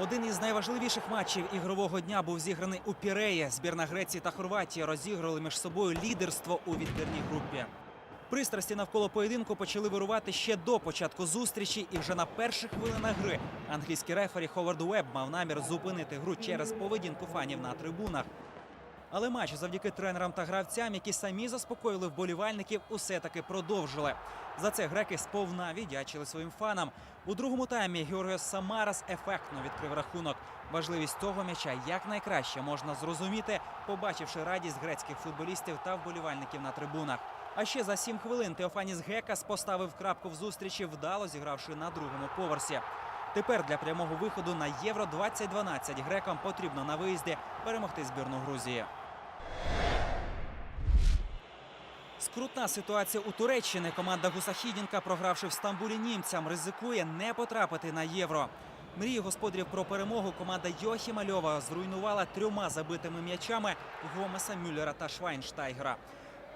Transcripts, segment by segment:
Один із найважливіших матчів ігрового дня був зіграний у Піреї. Збірна Греції та Хорватії розіграли між собою лідерство у відбірній групі. Пристрасті навколо поєдинку почали вирувати ще до початку зустрічі, і вже на перших хвилинах гри англійський рефері Ховард Уебб мав намір зупинити гру через поведінку фанів на трибунах. Але матч завдяки тренерам та гравцям, які самі заспокоїли вболівальників, усе таки продовжили. За це греки сповна віддячили своїм фанам. У другому таймі Георгіос Самарас ефектно відкрив рахунок. Важливість цього м'яча якнайкраще можна зрозуміти, побачивши радість грецьких футболістів та вболівальників на трибунах. А ще за сім хвилин Теофаніс Гекас поставив крапку в зустрічі, вдало зігравши на другому поверсі. Тепер для прямого виходу на Євро 2012 грекам потрібно на виїзді перемогти збірну Грузії. Скрутна ситуація у Туреччині. Команда Гусахідінка, програвши в Стамбулі німцям, ризикує не потрапити на євро. Мрії господарів про перемогу команда Йохіма Льова зруйнувала трьома забитими м'ячами Гомеса, Мюллера та Швайнштайгера.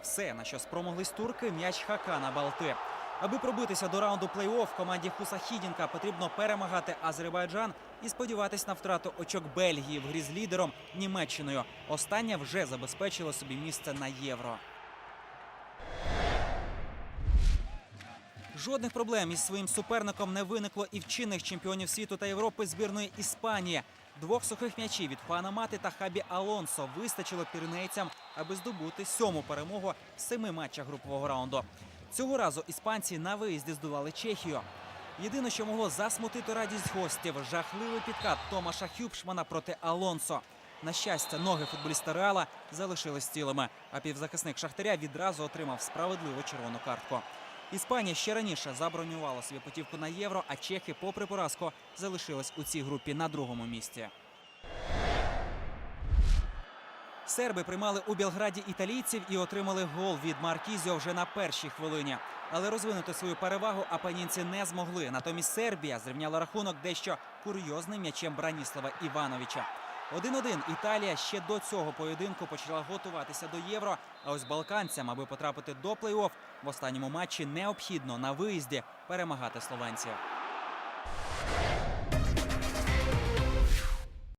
Все, на що спромоглись турки, м'яч Хакана Балти. Аби пробитися до раунду плей-офф команді Хусахідінка потрібно перемагати Азербайджан і сподіватись на втрату очок Бельгії в грі з лідером Німеччиною. Остання вже забезпечила собі місце на євро. Жодних проблем із своїм суперником не виникло і в чинних чемпіонів світу та Європи збірної Іспанії. Двох сухих м'ячів від Хуана Мати та Хабі Алонсо вистачило пірнейцям, аби здобути сьому перемогу в семи матчах групового раунду. Цього разу іспанці на виїзді здолали Чехію. Єдине, що могло засмутити радість гостів, жахливий підкат Томаша Хюбшмана проти Алонсо. На щастя, ноги футболіста Реала залишились цілими, а півзахисник Шахтаря відразу отримав справедливу червону картку. Іспанія ще раніше забронювала собі путівку на євро, а чехи, попри поразку, залишились у цій групі на другому місці. Серби приймали у Білграді італійців і отримали гол від Маркізіо вже на першій хвилині. Але розвинути свою перевагу апанінці не змогли. Натомість Сербія зрівняла рахунок дещо курйозним м'ячем Браніслава Івановича. 1-1. Італія ще до цього поєдинку почала готуватися до євро. А ось балканцям, аби потрапити до плей-офф, в останньому матчі необхідно на виїзді перемагати словенців.